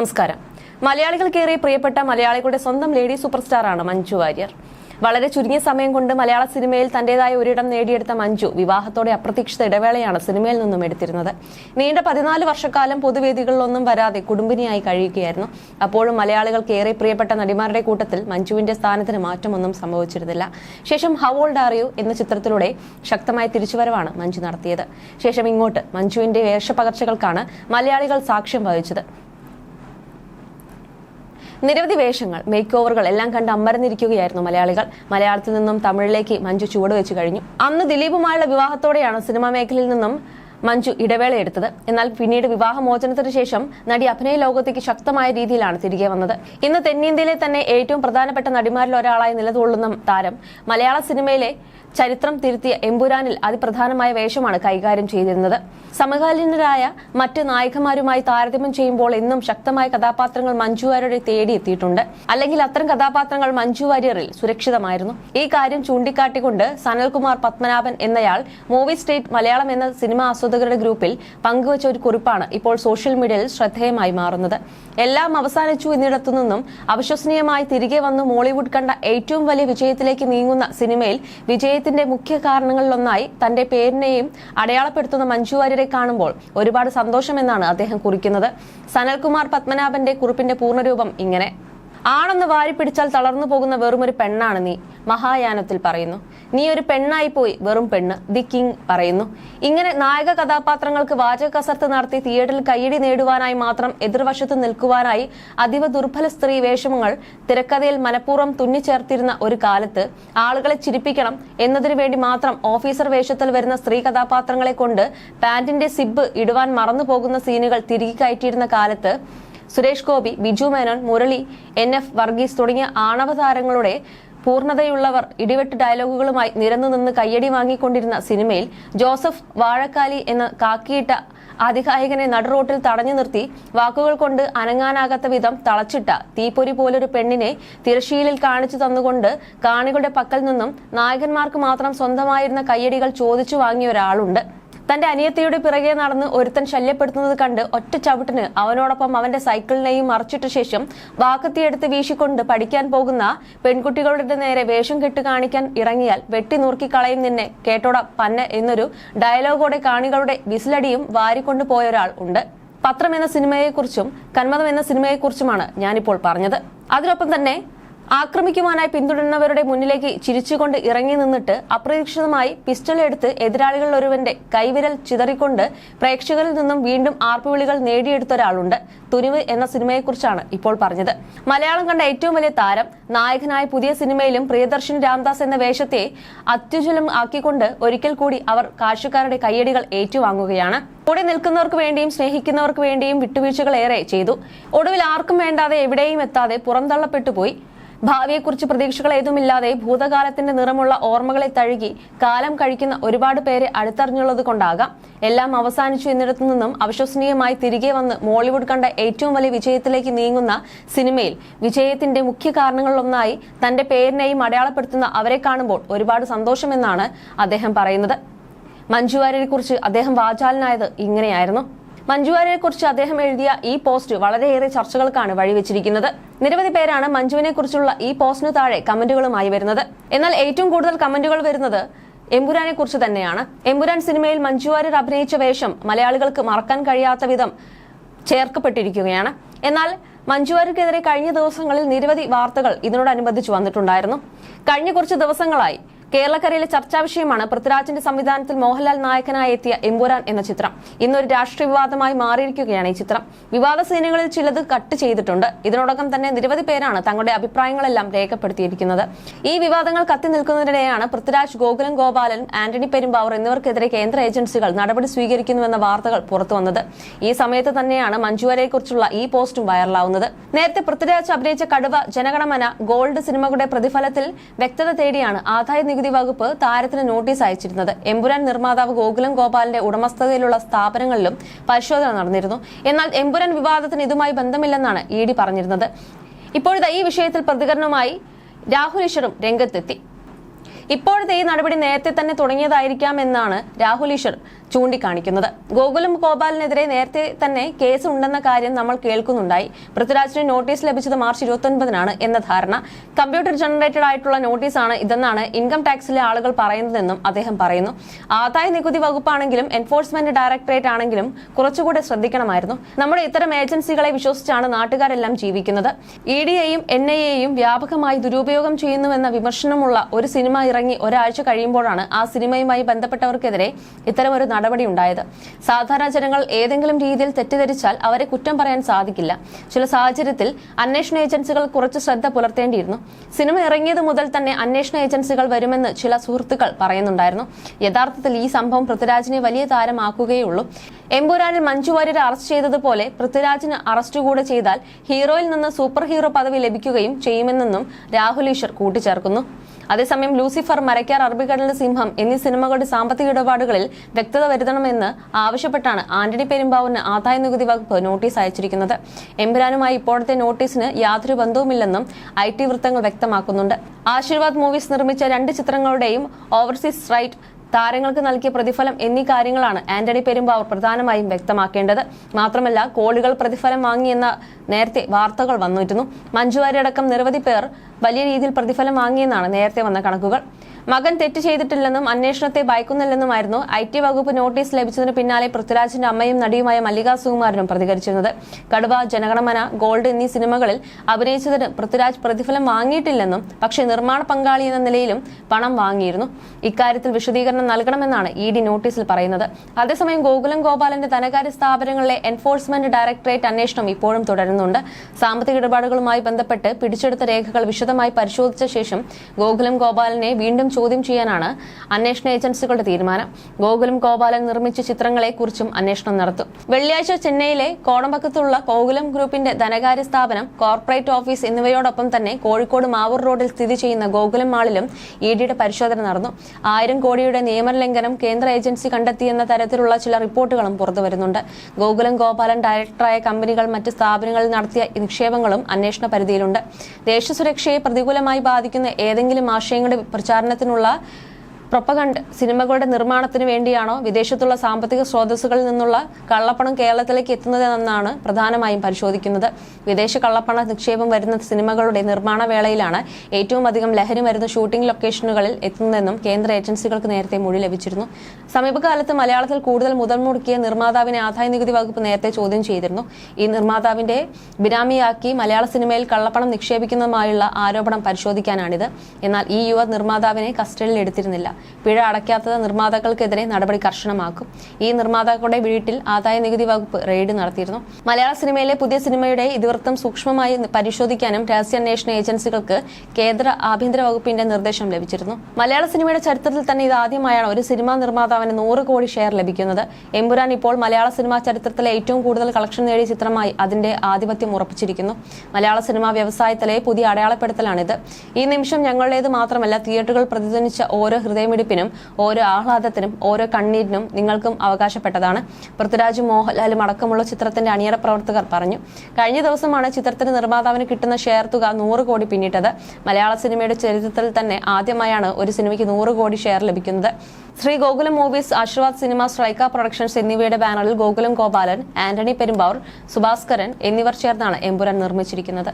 നമസ്കാരം. മലയാളികൾക്കേറെ പ്രിയപ്പെട്ട മലയാളികളുടെ സ്വന്തം ലേഡി സൂപ്പർ സ്റ്റാറാണ് മഞ്ജു വാര്യർ. വളരെ ചുരുങ്ങിയ സമയം കൊണ്ട് മലയാള സിനിമയിൽ തന്റേതായ ഒരിടം നേടിയെടുത്ത മഞ്ജു വിവാഹത്തോടെ അപ്രതീക്ഷിത ഇടവേളയാണ് സിനിമയിൽ നിന്നും എടുത്തിരുന്നത്. നീണ്ട പതിനാല് വർഷക്കാലം പൊതുവേദികളിലൊന്നും വരാതെ കുടുംബിനിയായി കഴിയുകയായിരുന്നു. അപ്പോഴും മലയാളികൾക്ക് ഏറെ പ്രിയപ്പെട്ട നടിമാരുടെ കൂട്ടത്തിൽ മഞ്ജുവിന്റെ സ്ഥാനത്തിന് മാറ്റമൊന്നും സംഭവിച്ചിരുന്നില്ല. ശേഷം ഹൗ ഓൾഡ് ആർ യു എന്ന ചിത്രത്തിലൂടെ ശക്തമായ തിരിച്ചുവരവാണ് മഞ്ജു നടത്തിയത്. ശേഷം ഇങ്ങോട്ട് മഞ്ജുവിന്റെ വേഷപകർച്ചകൾക്കാണ് മലയാളികൾ സാക്ഷ്യം വഹിച്ചത്. നിരവധി വേഷങ്ങൾ മേക്ക് ഓവറുകൾ എല്ലാം കണ്ട് അമ്പരന്നിരിക്കുകയായിരുന്നു മലയാളികൾ. മലയാളത്തിൽ നിന്നും തമിഴിലേക്ക് മഞ്ജു ചുവട് വെച്ച് കഴിഞ്ഞു. അന്ന് ദിലീപുമായുള്ള വിവാഹത്തോടെയാണ് സിനിമാ മേഖലയിൽ നിന്നും മഞ്ജു ഇടവേള എടുത്തത്. എന്നാൽ പിന്നീട് വിവാഹമോചനത്തിന് ശേഷം നടി അഭിനയ ലോകത്തേക്ക് ശക്തമായ രീതിയിലാണ് തിരികെ വന്നത്. ഇന്ന് തെന്നിന്ത്യയിലെ തന്നെ ഏറ്റവും പ്രധാനപ്പെട്ട നടിമാരിൽ ഒരാളായി നിലകൊള്ളുന്ന താരം മലയാള സിനിമയിലെ ചരിത്രം തിരുത്തിയ എമ്പുരാനിൽ അതിപ്രധാനമായ വേഷമാണ് കൈകാര്യം ചെയ്തിരുന്നത്. സമകാലീനരായ മറ്റ് നായകന്മാരുമായി താരതമ്യം ചെയ്യുമ്പോൾ എന്നും ശക്തമായ കഥാപാത്രങ്ങൾ മഞ്ജു വാര്യരെ തേടിയെത്തിയിട്ടുണ്ട്. അല്ലെങ്കിൽ അത്തരം കഥാപാത്രങ്ങൾ മഞ്ജു വാര്യറിൽ സുരക്ഷിതമായിരുന്നു. ഈ കാര്യം ചൂണ്ടിക്കാട്ടിക്കൊണ്ട് സനൽകുമാർ പത്മനാഭൻ എന്നയാൾ മൂവി സ്റ്റേറ്റ് മലയാളം എന്ന സിനിമ ആസ്വാദകരുടെ ഗ്രൂപ്പിൽ പങ്കുവച്ച ഒരു കുറിപ്പാണ് ഇപ്പോൾ സോഷ്യൽ മീഡിയയിൽ ശ്രദ്ധേയമായി മാറുന്നത്. എല്ലാം അവസാനിച്ചു എന്നിടത്തു നിന്നും അവിശ്വസനീയമായി തിരികെ വന്ന് മോളിവുഡ് കണ്ട ഏറ്റവും വലിയ വിജയത്തിലേക്ക് നീങ്ങുന്ന സിനിമയിൽ വിജയത്തിന്റെ മുഖ്യ കാരണങ്ങളിലൊന്നായി തന്റെ പേരിനെയും അടയാളപ്പെടുത്തുന്ന മഞ്ജു വാര്യരെ കാണുമ്പോൾ ഒരുപാട് സന്തോഷമെന്നാണ് അദ്ദേഹം കുറിക്കുന്നത്. സനൽകുമാർ പത്മനാഭന്റെ കുറിപ്പിന്റെ പൂർണരൂപം ഇങ്ങനെ. ആണെന്ന് വാരി പിടിച്ചാൽ തളർന്നു പോകുന്ന വെറുമൊരു പെണ്ണാണ് നീ. മഹായാനത്തിൽ പറയുന്നു. നീ ഒരു പെണ്ണായി പോയി വെറും പെണ്ണ്. ദി കിങ് പറയുന്നു. ഇങ്ങനെ നായക കഥാപാത്രങ്ങൾക്ക് വാചക കസർത്ത് നടത്തി തിയേറ്ററിൽ കയ്യടി നേടുവാനായി മാത്രം എതിർവശത്ത് നിൽക്കുവാനായി അതീവ ദുർബല സ്ത്രീ വേഷങ്ങൾ തിരക്കഥയിൽ മനഃപൂർവം തുന്നിച്ചേർത്തിരുന്ന ഒരു കാലത്ത് ആളുകളെ ചിരിപ്പിക്കണം എന്നതിനു വേണ്ടി മാത്രം ഓഫീസർ വേഷത്തിൽ വരുന്ന സ്ത്രീ കഥാപാത്രങ്ങളെ കൊണ്ട് പാന്റിന്റെ സിബ് ഇടുവാൻ മറന്നു പോകുന്ന സീനുകൾ തിരികെ കയറ്റിയിരുന്ന കാലത്ത് സുരേഷ് ഗോപി ബിജു മേനോൻ മുരളി എൻ എഫ് വർഗീസ് തുടങ്ങിയ ആണവ താരങ്ങളുടെ പൂർണതയുള്ളവർ ഇടിവെട്ട് ഡയലോഗുകളുമായി നിരന്നു നിന്ന് കയ്യടി വാങ്ങിക്കൊണ്ടിരുന്ന സിനിമയിൽ ജോസഫ് വാഴക്കാലി എന്ന കാക്കിയിട്ട അതികായകനെ നടുറോട്ടിൽ തടഞ്ഞു നിർത്തി വാക്കുകൾ കൊണ്ട് അനങ്ങാനാകാത്ത വിധം തളച്ചിട്ട തീപ്പൊരി പോലൊരു പെണ്ണിനെ തിരശീലിൽ കാണിച്ചു തന്നുകൊണ്ട് കാണികളുടെ പക്കൽ നിന്നും നായകന്മാർക്ക് മാത്രം സ്വന്തമായിരുന്ന കയ്യടികൾ ചോദിച്ചു വാങ്ങിയ ഒരാളുണ്ട്. തന്റെ അനിയത്തിയുടെ പിറകെ നടന്ന് ഒരുത്തൻ ശല്യപ്പെടുത്തുന്നത് കണ്ട് ഒറ്റ ചവിട്ടിന് അവനോടൊപ്പം അവന്റെ സൈക്കിളിനെയും മറച്ചിട്ട ശേഷം വാക്കത്തിയെടുത്ത് വീശിക്കൊണ്ട് പഠിക്കാൻ പോകുന്ന പെൺകുട്ടികളുടെ നേരെ വേഷം കെട്ട് കാണിക്കാൻ ഇറങ്ങിയാൽ വെട്ടി നുറുക്കി കളയും നിന്നെ കേട്ടോട പന്ന എന്നൊരു ഡയലോഗോടെ കാണികളുടെ വിസിലടിയും വാരിക്കൊണ്ടു പോയ ഒരാൾ ഉണ്ട്. പത്രം എന്ന സിനിമയെക്കുറിച്ചും കന്മതം എന്ന സിനിമയെക്കുറിച്ചുമാണ് ഞാനിപ്പോൾ പറഞ്ഞത്. അതിനൊപ്പം തന്നെ ആക്രമിക്കുവാനായി പിന്തുടരുന്നവരുടെ മുന്നിലേക്ക് ചിരിച്ചുകൊണ്ട് ഇറങ്ങി നിന്നിട്ട് അപ്രതീക്ഷിതമായി പിസ്റ്റൾ എടുത്ത് എതിരാളികളിൽ ഒരുവന്റെ കൈവിരൽ ചിതറിക്കൊണ്ട് പ്രേക്ഷകരിൽ നിന്നും വീണ്ടും ആർപ്പുവിളികൾ നേടിയെടുത്ത ഒരാളുണ്ട്. തുനിവ് എന്ന സിനിമയെക്കുറിച്ചാണ് ഇപ്പോൾ പറഞ്ഞത്. മലയാളം കണ്ട ഏറ്റവും വലിയ താരം നായകനായ പുതിയ സിനിമയിലും പ്രിയദർശൻ രാംദാസ് എന്ന വേഷത്തെ അത്യുജ്വലം ആക്കിക്കൊണ്ട് ഒരിക്കൽ കൂടി അവർ കാഴ്ചക്കാരുടെ കയ്യടികൾ ഏറ്റുവാങ്ങുകയാണ്. കൂടെ നിൽക്കുന്നവർക്ക് വേണ്ടിയും സ്നേഹിക്കുന്നവർക്ക് വേണ്ടിയും വിട്ടുവീഴ്ചകൾ ഏറെ ചെയ്തു. ഒടുവിൽ ആർക്കും വേണ്ടാതെ എവിടെയും എത്താതെ പുറന്തള്ളപ്പെട്ടു പോയി. ഭാവിയെക്കുറിച്ച് പ്രതീക്ഷകൾ ഏതുമില്ലാതെ ഭൂതകാലത്തിന്റെ നിറമുള്ള ഓർമ്മകളെ തഴുകി കാലം കഴിക്കുന്ന ഒരുപാട് പേരെ അടുത്തറിഞ്ഞുള്ളത് കൊണ്ടാകാം. എല്ലാം അവസാനിച്ചു എന്നിടത്തു നിന്നും അവിശ്വസനീയമായി തിരികെ വന്ന് മോളിവുഡ് കണ്ട ഏറ്റവും വലിയ വിജയത്തിലേക്ക് നീങ്ങുന്ന സിനിമയിൽ വിജയത്തിന്റെ മുഖ്യ കാരണങ്ങളിലൊന്നായി തന്റെ പേരിനെയും അടയാളപ്പെടുത്തുന്ന അവരെ കാണുമ്പോൾ ഒരുപാട് സന്തോഷമെന്നാണ് അദ്ദേഹം പറയുന്നത്. മഞ്ജു വാര്യരെ കുറിച്ച് അദ്ദേഹം വാചാലനായത് ഇങ്ങനെയായിരുന്നു. മഞ്ജു വാര്യരെ കുറിച്ച് അദ്ദേഹം എഴുതിയ ഈ പോസ്റ്റ് വളരെയേറെ ചർച്ചകൾക്കാണ് വഴിവെച്ചിരിക്കുന്നത്. നിരവധി പേരാണ് മഞ്ജുവിനെ കുറിച്ചുള്ള ഈ പോസ്റ്റിന് താഴെ കമന്റുകളുമായി വരുന്നത്. എന്നാൽ ഏറ്റവും കൂടുതൽ കമന്റുകൾ വരുന്നത് എമ്പുരാനെ കുറിച്ച് തന്നെയാണ്. എമ്പുരാൻ സിനിമയിൽ മഞ്ജു വാര്യർ അഭിനയിച്ച വേഷം മലയാളികൾക്ക് മറക്കാൻ കഴിയാത്ത വിധം ചേർക്കപ്പെട്ടിരിക്കുകയാണ്. എന്നാൽ മഞ്ജു വാര്യർക്കെതിരെ കഴിഞ്ഞ ദിവസങ്ങളിൽ നിരവധി വാർത്തകൾ ഇതിനോടനുബന്ധിച്ച് വന്നിട്ടുണ്ടായിരുന്നു. കഴിഞ്ഞ കുറച്ച് ദിവസങ്ങളായി കേരളക്കരയിലെ ചർച്ചാ വിഷയമാണ് പൃഥ്വിരാജിന്റെ സംവിധാനത്തിൽ മോഹൻലാൽ നായകനായി എത്തിയ എമ്പുരാൻ എന്ന ചിത്രം. ഇന്നൊരു രാഷ്ട്രീയ വിവാദമായി മാറിയിരിക്കുകയാണ് ഈ ചിത്രം. വിവാദ സീനുകളിൽ ചിലത് കട്ട് ചെയ്തിട്ടുണ്ട്. ഇതിനോടകം തന്നെ നിരവധി പേരാണ് തങ്ങളുടെ അഭിപ്രായങ്ങളെല്ലാം രേഖപ്പെടുത്തിയിരിക്കുന്നത്. ഈ വിവാദങ്ങൾ കത്തി നിൽക്കുന്നതിനിടെയാണ് പൃഥ്വിരാജ് ഗോകുലം ഗോപാലൻ ആന്റണി പെരുമ്പാവൂർ എന്നിവർക്കെതിരെ കേന്ദ്ര ഏജൻസികൾ നടപടി സ്വീകരിക്കുന്നുവെന്ന വാർത്തകൾ പുറത്തുവന്നത് ഈ സമയത്ത് തന്നെയാണ് മഞ്ജുവരെക്കുറിച്ചുള്ള ഈ പോസ്റ്റും വൈറലാവുന്നത്. നേരത്തെ പൃഥ്വിരാജ് അഭിനയിച്ച കടുവ ജനഗണമന ഗോൾഡ് സിനിമകളുടെ പ്രതിഫലത്തിൽ വ്യക്തത തേടിയാണ് ആദായ നികുതി വകുപ്പ് താരത്തിന് നോട്ടീസ് അയച്ചിരുന്നത്. എമ്പുരാൻ നിർമ്മാതാവ് ഗോകുലം ഗോപാലിന്റെ ഉടമസ്ഥതയിലുള്ള സ്ഥാപനങ്ങളിലും പരിശോധന നടന്നിരുന്നു. എന്നാൽ എമ്പുരാൻ വിവാദത്തിന് ഇതുമായി ബന്ധമില്ലെന്നാണ് ഇ ഡി പറഞ്ഞിരുന്നത്. ഇപ്പോഴത്തെ ഈ വിഷയത്തിൽ പ്രതികരണവുമായി രാഹുൽ ഈശ്വറും രംഗത്തെത്തി. ഇപ്പോഴത്തെ ഈ നടപടി നേരത്തെ തന്നെ തുടങ്ങിയതായിരിക്കാം എന്നാണ് രാഹുൽ ഈശ്വർ ചൂണ്ടിക്കാണിക്കുന്നത്. ഗോകുലം ഗോപാലിനെതിരെ നേരത്തെ തന്നെ കേസ് ഉണ്ടെന്ന കാര്യം നമ്മൾ കേൾക്കുന്നുണ്ടായി. പൃഥ്വിരാജിന് നോട്ടീസ് ലഭിച്ചത് മാർച്ച് ഇരുപത്തൊൻപതിനാണ് എന്ന ധാരണ. കമ്പ്യൂട്ടർ ജനറേറ്റഡ് ആയിട്ടുള്ള നോട്ടീസാണ് ഇതെന്നാണ് ഇൻകം ടാക്സിലെ ആളുകൾ പറയുന്നതെന്നും അദ്ദേഹം പറയുന്നു. ആദായ നികുതി വകുപ്പാണെങ്കിലും എൻഫോഴ്സ്മെന്റ് ഡയറക്ടറേറ്റ് ആണെങ്കിലും കുറച്ചുകൂടെ ശ്രദ്ധിക്കണമായിരുന്നു. നമ്മുടെ ഇത്തരം ഏജൻസികളെ വിശ്വസിച്ചാണ് നാട്ടുകാരെല്ലാം ജീവിക്കുന്നത്. ഇ ഡി എയും എൻ ഐ എയും വ്യാപകമായി ദുരുപയോഗം ചെയ്യുന്നുവെന്ന വിമർശനമുള്ള ഒരു സിനിമ ഇറങ്ങി ഒരാഴ്ച കഴിയുമ്പോഴാണ് ആ സിനിമയുമായി ബന്ധപ്പെട്ടവർക്കെതിരെ ഇത്തരമൊരു നടപടി ഉണ്ടായത്. സാധാരണ ജനങ്ങൾ ഏതെങ്കിലും രീതിയിൽ തെറ്റിദ്ധരിച്ചാൽ അവരെ കുറ്റം പറയാൻ സാധിക്കില്ല. ചില സാഹചര്യത്തിൽ അന്വേഷണ ഏജൻസികൾ കുറച്ച് ശ്രദ്ധ പുലർത്തേണ്ടിയിരുന്നു. സിനിമ ഇറങ്ങിയത് മുതൽ തന്നെ അന്വേഷണ ഏജൻസികൾ വരുമെന്ന് ചില സുഹൃത്തുക്കൾ പറയുന്നുണ്ടായിരുന്നു. യഥാർത്ഥത്തിൽ ഈ സംഭവം പൃഥ്വിരാജിനെ വലിയ താരമാക്കുകയുള്ളൂ എമ്പുരാനിൽ മഞ്ജു വാര്യരെ അറസ്റ്റ് ചെയ്തതുപോലെ പൃഥ്വിരാജിന് അറസ്റ്റ് കൂടെ ചെയ്താൽ ഹീറോയിൽ നിന്ന് സൂപ്പർ ഹീറോ പദവി ലഭിക്കുകയും ചെയ്യുമെന്നും രാഹുൽ ഈശ്വർ കൂട്ടിച്ചേർക്കുന്നു. അതേസമയം ലൂസിഫർ മരക്കാർ അറബിക്കടലിന്റെ സിംഹം എന്നീ സിനിമകളുടെ സാമ്പത്തിക ഇടപാടുകളിൽ വ്യക്തത വരുത്തണമെന്ന് ആവശ്യപ്പെട്ടാണ് ആന്റണി പെരുമ്പാവൂരിന് ആദായ നികുതി വകുപ്പ് നോട്ടീസ് അയച്ചിരിക്കുന്നത്. എമ്പുരാനുമായി ഇപ്പോഴത്തെ നോട്ടീസിന് യാതൊരു ബന്ധവുമില്ലെന്നും ഐ ടി വൃത്തങ്ങൾ വ്യക്തമാക്കുന്നുണ്ട്. ആശീർവാദ് മൂവീസ് നിർമ്മിച്ച രണ്ട് ചിത്രങ്ങളുടെയും ഓവർസീസ് റൈറ്റ് താരങ്ങൾക്ക് നൽകിയ പ്രതിഫലം എന്നീ കാര്യങ്ങളാണ് ആന്റണി പെരുമ്പാവൂർ പ്രധാനമായും വ്യക്തമാക്കേണ്ടത്. മാത്രമല്ല കോളുകൾ പ്രതിഫലം വാങ്ങിയെന്ന നേരത്തെ വാർത്തകൾ വന്നിരുന്നു. മഞ്ജുവാരി അടക്കം നിരവധി പേർ വലിയ രീതിയിൽ പ്രതിഫലം വാങ്ങിയെന്നാണ് നേരത്തെ വന്ന കണക്കുകൾ. മകൻ തെറ്റ് ചെയ്തിട്ടില്ലെന്നും അന്വേഷണത്തെ ഭയക്കുന്നില്ലെന്നുമായിരുന്നു ഐ ടി വകുപ്പ് നോട്ടീസ് ലഭിച്ചതിന് പിന്നാലെ പൃഥ്വിരാജിന്റെ അമ്മയും നടിയുമായ മല്ലിക സുകുമാരനും പ്രതികരിച്ചിരുന്നത്. കടുവ ജനഗണമന ഗോൾഡ് എന്നീ സിനിമകളിൽ അഭിനയിച്ചതിന് പൃഥ്വിരാജ് പ്രതിഫലം വാങ്ങിയിട്ടില്ലെന്നും പക്ഷേ നിർമ്മാണ പങ്കാളി എന്ന നിലയിലും പണം വാങ്ങിയിരുന്നു. ഇക്കാര്യത്തിൽ വിശദീകരണം നൽകണമെന്നാണ് ഇ ഡി നോട്ടീസിൽ പറയുന്നത്. അതേസമയം ഗോകുലം ഗോപാലന്റെ ധനകാര്യ സ്ഥാപനങ്ങളിലെ എൻഫോഴ്സ്മെന്റ് ഡയറക്ടറേറ്റ് അന്വേഷണം ഇപ്പോഴും തുടരുന്നുണ്ട്. സാമ്പത്തിക ഇടപാടുകളുമായി ബന്ധപ്പെട്ട് പിടിച്ചെടുത്ത രേഖകൾ വിശദമായി പരിശോധിച്ച ശേഷം ഗോകുലം ഗോപാലിനെ വീണ്ടും ചോദ്യം ചെയ്യാനാണ് അന്വേഷണ ഏജൻസികളുടെ തീരുമാനം. ഗോകുലം ഗോപാലൻ നിർമ്മിച്ച ചിത്രങ്ങളെ കുറിച്ചും അന്വേഷണം നടത്തും. വെള്ളിയാഴ്ച ചെന്നൈയിലെ കോടമ്പക്കത്തുള്ള ഗോകുലം ഗ്രൂപ്പിന്റെ ധനകാര്യ സ്ഥാപനം കോർപ്പറേറ്റ് ഓഫീസ് എന്നിവയോടൊപ്പം തന്നെ കോഴിക്കോട് മാവൂർ റോഡിൽ സ്ഥിതി ചെയ്യുന്ന ഗോകുലം മാളിലും ഇ ഡിയുടെ പരിശോധന നടന്നു. ആയിരം കോടിയുടെ നിയമലംഘനം കേന്ദ്ര ഏജൻസി കണ്ടെത്തിയെന്ന തരത്തിലുള്ള ചില റിപ്പോർട്ടുകളും പുറത്തുവരുന്നുണ്ട് ഗോകുലം ഗോപാലൻ ഡയറക്ടറായ കമ്പനികൾ മറ്റ് സ്ഥാപനങ്ങളിൽ നടത്തിയ നിക്ഷേപങ്ങളും അന്വേഷണ പരിധിയിലുണ്ട്. ദേശസുരക്ഷയെ പ്രതികൂലമായി ബാധിക്കുന്ന ഏതെങ്കിലും ആശയങ്ങളുടെ പ്രചാരണത്തിനുള്ള പ്രൊപ്പഗണ്ട് സിനിമകളുടെ നിർമ്മാണത്തിന് വേണ്ടിയാണോ വിദേശത്തുള്ള സാമ്പത്തിക സ്രോതസ്സുകളിൽ നിന്നുള്ള കള്ളപ്പണം കേരളത്തിലേക്ക് എത്തുന്നതെന്നാണ് പ്രധാനമായും പരിശോധിക്കുന്നത്. വിദേശ കള്ളപ്പണ നിക്ഷേപം വരുന്ന സിനിമകളുടെ നിർമ്മാണ വേളയിലാണ് ഏറ്റവും അധികം ലഹരി മരുന്ന് ഷൂട്ടിംഗ് ലൊക്കേഷനുകളിൽ എത്തുന്നതെന്നും കേന്ദ്ര ഏജൻസികൾക്ക് നേരത്തെ മൊഴി ലഭിച്ചിരുന്നു. സമീപകാലത്ത് മലയാളത്തിൽ കൂടുതൽ മുതൽമുടക്കിയ നിർമ്മാതാവിനെ ആദായ നികുതി വകുപ്പ് നേരത്തെ ചോദ്യം ചെയ്തിരുന്നു. ഈ നിർമ്മാതാവിന്റെ ബിനാമിയാക്കി മലയാള സിനിമയിൽ കള്ളപ്പണം നിക്ഷേപിക്കുന്നതുമായുള്ള ആരോപണം പരിശോധിക്കാനാണിത്. എന്നാൽ ഈ യുവ നിർമ്മാതാവിനെ കസ്റ്റഡിയിൽ എടുത്തിരുന്നില്ല. പിഴ അടയ്ക്കാത്ത നിർമ്മാതാക്കൾക്കെതിരെ നടപടി കർശനമാക്കും. ഈ നിർമ്മാതാക്കളുടെ വീട്ടിൽ ആദായ നികുതി വകുപ്പ് റെയ്ഡ് നടത്തിയിരുന്നു. മലയാള സിനിമയിലെ പുതിയ സിനിമയുടെ ഇതിവൃത്തം സൂക്ഷ്മമായി പരിശോധിക്കാനും രഹസ്യാന്വേഷണ ഏജൻസികൾക്ക് കേന്ദ്ര ആഭ്യന്തര വകുപ്പിന്റെ നിർദ്ദേശം ലഭിച്ചിരുന്നു. മലയാള സിനിമയുടെ ചരിത്രത്തിൽ തന്നെ ഇത് ആദ്യമായാണ് ഒരു സിനിമാ നിർമ്മാതാവിന് നൂറ് കോടി ഷെയർ ലഭിക്കുന്നത്. എമ്പുരാൻ ഇപ്പോൾ മലയാള സിനിമാ ചരിത്രത്തിലെ ഏറ്റവും കൂടുതൽ കളക്ഷൻ നേടിയ ചിത്രമായി അതിന്റെ ആധിപത്യം ഉറപ്പിച്ചിരിക്കുന്നു. മലയാള സിനിമാ വ്യവസായത്തിലെ പുതിയ അടയാളപ്പെടുത്തലാണിത്. ഈ നിമിഷം ഞങ്ങളുടേത് മാത്രമല്ല തിയേറ്ററുകൾ പ്രതിധ്വനിച്ച ഓരോ ഹൃദയമിടിപ്പിനും ഓരോ ആഹ്ലാദത്തിനും ഓരോ കണ്ണീരിനും നിങ്ങൾക്കും അവകാശപ്പെട്ടതാണ്. പൃഥ്വിരാജ് മോഹൻലാലും അടക്കമുള്ള ചിത്രത്തിന്റെ അണിയറ പ്രവർത്തകർ പറഞ്ഞു കഴിഞ്ഞ ദിവസമാണ് ചിത്രത്തിന് നിർമ്മാതാവിന് കിട്ടുന്ന ഷെയർ തുക നൂറ് കോടി പിന്നിട്ടത്. മലയാള സിനിമയുടെ ചരിത്രത്തിൽ തന്നെ ആദ്യമായാണ് ഒരു സിനിമയ്ക്ക് നൂറ് കോടി ഷെയർ ലഭിക്കുന്നത്. ശ്രീ ഗോകുലം മൂവീസ് ആശീർവാദ് സിനിമ സ്ട്രൈക്ക പ്രൊഡക്ഷൻസ് എന്നിവയുടെ ബാനറിൽ ഗോകുലം ഗോപാലൻ ആന്റണി പെരുമ്പാവൂർ സുഭാസ്കരൻ എന്നിവർ ചേർന്നാണ് എമ്പുരാൻ നിർമ്മിച്ചിരിക്കുന്നത്.